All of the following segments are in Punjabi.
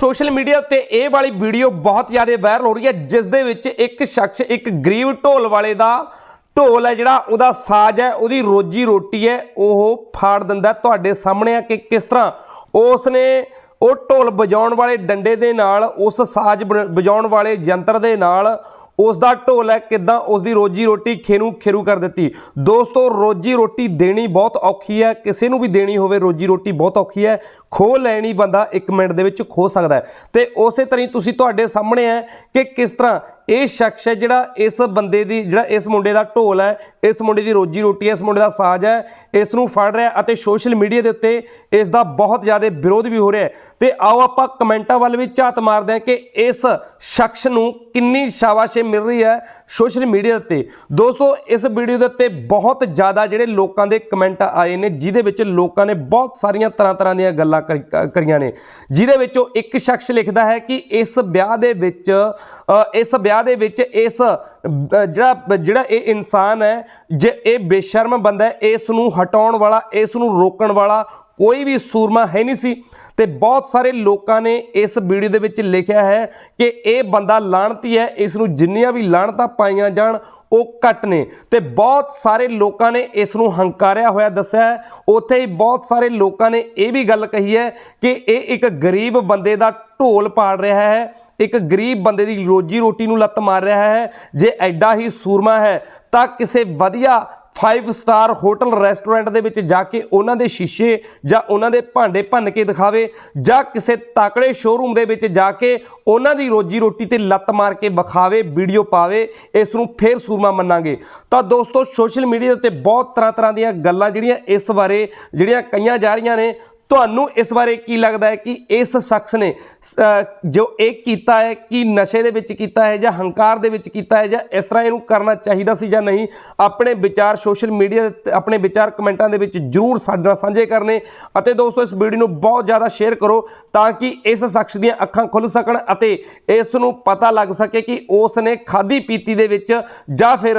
ਸੋਸ਼ਲ ਮੀਡੀਆ ਉੱਤੇ ਇਹ ਵਾਲੀ ਵੀਡੀਓ ਬਹੁਤ ਜ਼ਿਆਦਾ ਵਾਇਰਲ ਹੋ ਰਹੀ ਹੈ, ਜਿਸ ਦੇ ਵਿੱਚ ਇੱਕ ਸ਼ਖਸ, ਇੱਕ ਗਰੀਬ ਢੋਲ ਵਾਲੇ ਦਾ ਢੋਲ ਹੈ ਜਿਹੜਾ ਉਹਦਾ ਸਾਜ਼ ਹੈ, ਉਹਦੀ ਰੋਜੀ ਰੋਟੀ ਹੈ, ਉਹ ਫਾੜ ਦਿੰਦਾ ਤੁਹਾਡੇ ਸਾਹਮਣੇ ਆ ਕਿ ਕਿਸ ਤਰ੍ਹਾਂ ਉਸ ਨੇ ਉਹ ਢੋਲ ਵਜਾਉਣ ਵਾਲੇ ਡੰਡੇ ਦੇ ਨਾਲ, ਉਸ ਸਾਜ਼ ਬ- ਵਜਾਉਣ ਵਾਲੇ ਯੰਤਰ ਦੇ ਨਾਲ ਉਸ ਦਾ ਢੋਲ ਹੈ ਕਿਦਾਂ ਉਸ ਦੀ ਰੋਜੀ ਰੋਟੀ ਖੇਰੂ ਖੇਰੂ ਕਰ ਦਿੱਤੀ। ਦੋਸਤੋ, ਰੋਜੀ ਰੋਟੀ ਦੇਣੀ ਬਹੁਤ ਔਖੀ ਹੈ, ਕਿਸੇ ਨੂੰ ਵੀ ਦੇਣੀ ਹੋਵੇ ਰੋਜੀ ਰੋਟੀ ਬਹੁਤ ਔਖੀ ਹੈ। ਖੋ ਲੈਣੀ ਬੰਦਾ 1 ਮਿੰਟ ਦੇ ਵਿੱਚ ਖੋ ਸਕਦਾ ਹੈ। ਤੇ ਉਸੇ ਤਰ੍ਹਾਂ ਹੀ ਤੁਸੀਂ ਤੁਹਾਡੇ ਸਾਹਮਣੇ ਹੈ ਕਿ ਕਿਸ ਤਰ੍ਹਾਂ ਇਹ ਸ਼ਖਸ ਹੈ ਜਿਹੜਾ ਇਸ ਬੰਦੇ ਦੀ, ਜਿਹੜਾ ਇਸ ਮੁੰਡੇ ਦਾ ਢੋਲ ਹੈ ਇਸ ਮੁੰਡੇ ਦੀ ਰੋਜੀ ਰੋਟੀ ਹੈ, ਇਸ ਮੁੰਡੇ ਦਾ ਸਾਜ਼ ਹੈ, ਇਸ ਨੂੰ ਫੜ ਰਿਹਾ ਅਤੇ ਸੋਸ਼ਲ ਮੀਡੀਆ ਦੇ ਉੱਤੇ ਇਸ ਦਾ ਬਹੁਤ ਜ਼ਿਆਦਾ ਵਿਰੋਧ ਵੀ ਹੋ ਰਿਹਾ ਹੈ। ਤੇ ਆਓ ਆਪਾਂ ਕਮੈਂਟਾਂ ਵੱਲ ਵੀ ਝਾਤ ਮਾਰਦੇ ਹਾਂ ਕਿ ਇਸ ਸ਼ਖਸ ਨੂੰ ਕਿੰਨੀ ਸ਼ਾਬਾਸ਼ੇ ਮਿਲ ਰਹੀ ਹੈ ਸੋਸ਼ਲ ਮੀਡੀਆ ਉੱਤੇ। ਦੋਸਤੋ, ਇਸ ਵੀਡੀਓ ਦੇ ਉੱਤੇ ਬਹੁਤ ਜ਼ਿਆਦਾ ਜਿਹੜੇ ਲੋਕਾਂ ਦੇ ਕਮੈਂਟ ਆਏ ਨੇ, ਜਿਹਦੇ ਵਿੱਚ ਲੋਕਾਂ ਨੇ ਬਹੁਤ ਸਾਰੀਆਂ ਤਰ੍ਹਾਂ ਤਰ੍ਹਾਂ ਦੀਆਂ ਗੱਲਾਂ ਕਰੀ- ਕ- ਕਰੀਆਂ ਨੇ। ਜਿਹਦੇ ਵਿੱਚੋਂ ਇੱਕ ਸ਼ਖਸ ਲਿਖਦਾ ਹੈ ਕਿ ਇਸ ਵਿਆਹ ਦੇ ਵਿੱਚ ਇਸ ਵਿਆਹ ਦੇ ਵਿੱਚ ਇਸ ਜਿਹੜਾ ਜਿਹੜਾ ਇਹ ਇਨਸਾਨ ਹੈ, ਜੇ ਇਹ ਬੇਸ਼ਰਮ ਬੰਦਾ ਹੈ ਇਸ ਨੂੰ ਹਟਾਉਣ ਵਾਲਾ ਇਸ ਨੂੰ ਰੋਕਣ ਵਾਲਾ ਕੋਈ ਵੀ ਸੂਰਮਾ ਹੈ ਨਹੀਂ ਸੀ। ਤੇ ਬਹੁਤ ਸਾਰੇ ਲੋਕਾਂ ਨੇ ਇਸ ਵੀਡੀਓ ਦੇ ਵਿੱਚ ਲਿਖਿਆ ਹੈ ਕਿ ਇਹ ਬੰਦਾ ਲਾਣਤੀ ਹੈ ਇਸ ਨੂੰ ਜਿੰਨੀਆਂ ਵੀ ਲਾਣਤਾਂ ਪਾਈਆਂ ਜਾਣ, ਉਹ ਘੱਟ ਨੇ। ਤੇ ਬਹੁਤ ਸਾਰੇ ਲੋਕਾਂ ਨੇ ਇਸ ਨੂੰ ਹੰਕਾਰਿਆ ਹੋਇਆ ਦੱਸਿਆ ਹੈ। ਉੱਥੇ ਹੀ ਬਹੁਤ ਸਾਰੇ ਲੋਕਾਂ ਨੇ ਇਹ ਵੀ ਗੱਲ ਕਹੀ ਹੈ ਕਿ ਇਹ ਇੱਕ ਗਰੀਬ ਬੰਦੇ ਦਾ ਢੋਲ ਪਾੜ ਰਿਹਾ ਹੈ। ਇੱਕ ਗਰੀਬ ਬੰਦੇ ਦੀ ਰੋਜੀ ਰੋਟੀ ਨੂੰ ਲੱਤ ਮਾਰ ਰਿਹਾ ਹੈ, ਜੇ ਐਡਾ ਹੀ ਸੂਰਮਾ ਹੈ, ਤਾਂ ਕਿਸੇ ਵਧੀਆ 5 ਸਟਾਰ ਹੋਟਲ ਰੈਸਟੋਰੈਂਟ ਦੇ ਵਿੱਚ ਜਾ ਕੇ ਉਹਨਾਂ ਦੇ ਸ਼ੀਸ਼ੇ ਜਾਂ ਉਹਨਾਂ ਦੇ ਭਾਂਡੇ ਭੰਨ ਕੇ ਦਿਖਾਵੇ, ਜਾਂ ਕਿਸੇ ਤਾਕੜੇ ਸ਼ੋਰੂਮ ਦੇ ਵਿੱਚ ਜਾ ਕੇ ਉਹਨਾਂ ਦੀ ਰੋਜੀ ਰੋਟੀ ਤੇ ਲੱਤ ਮਾਰ ਕੇ ਵਿਖਾਵੇ ਵੀਡੀਓ ਪਾਵੇ, ਇਸ ਨੂੰ ਫੇਰ ਸੂਰਮਾ ਮੰਨਾਂਗੇ। ਤਾਂ ਦੋਸਤੋ ਸੋਸ਼ਲ ਮੀਡੀਆ ਉੱਤੇ ਬਹੁਤ ਤਰ੍ਹਾਂ ਤਰ੍ਹਾਂ ਦੀਆਂ ਗੱਲਾਂ ਜਿਹੜੀਆਂ ਇਸ ਬਾਰੇ ਜਿਹੜੀਆਂ ਕਈਆਂ ਜਾ ਰਹੀਆਂ ਨੇ ਤੁਹਾਨੂੰ ਇਸ ਬਾਰੇ ਕੀ ਲੱਗਦਾ ਹੈ ਕਿ ਇਸ ਸ਼ਖਸ ਨੇ ਜੋ ਇਹ ਕੀਤਾ ਹੈ, ਕਿ ਨਸ਼ੇ ਦੇ ਵਿੱਚ ਕੀਤਾ ਹੈ ਜਾਂ ਹੰਕਾਰ ਦੇ ਵਿੱਚ ਕੀਤਾ ਹੈ ਜਾਂ ਇਸ ਤਰ੍ਹਾਂ ਇਹਨੂੰ ਕਰਨਾ ਚਾਹੀਦਾ ਸੀ ਜਾਂ ਨਹੀਂ, ਆਪਣੇ ਵਿਚਾਰ ਸੋਸ਼ਲ ਮੀਡੀਆ ਤੇ ਆਪਣੇ ਵਿਚਾਰ ਕਮੈਂਟਾਂ ਦੇ ਵਿੱਚ ਜਰੂਰ ਸਾਡੇ ਨਾਲ ਸਾਂਝੇ ਕਰਨੇ। ਅਤੇ ਦੋਸਤੋ, ਇਸ ਵੀਡੀਓ ਨੂੰ ਬਹੁਤ ਜ਼ਿਆਦਾ ਸ਼ੇਅਰ ਕਰੋ ਤਾਂ ਕਿ ਇਸ ਸ਼ਖਸ ਦੀਆਂ ਅੱਖਾਂ ਖੁੱਲ ਸਕਣ ਅਤੇ ਇਸ ਨੂੰ ਪਤਾ ਲੱਗ ਸਕੇ ਕਿ ਉਸ ਨੇ ਖਾਦੀ ਪੀਤੀ ਦੇ ਵਿੱਚ ਜਾਂ ਫਿਰ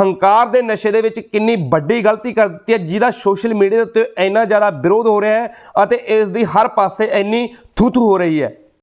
ਹੰਕਾਰ ਦੇ ਨਸ਼ੇ ਦੇ ਵਿੱਚ ਕਿੰਨੀ ਵੱਡੀ ਗਲਤੀ ਕਰ ਦਿੱਤੀ ਹੈ, ਜਿਹਦਾ ਸੋਸ਼ਲ ਮੀਡੀਆ ਦੇ ਉੱਤੇ ਇੰਨਾ ਜ਼ਿਆਦਾ ਵਿਰੋਧ ਹੋ ਰਿਹਾ ਹੈ। ਅਤੇ ਇਸ ਦੀ ਹਰ ਪਾਸੇ ਇੰਨੀ ਥੂ ਹੋ ਰਹੀ ਹੈ।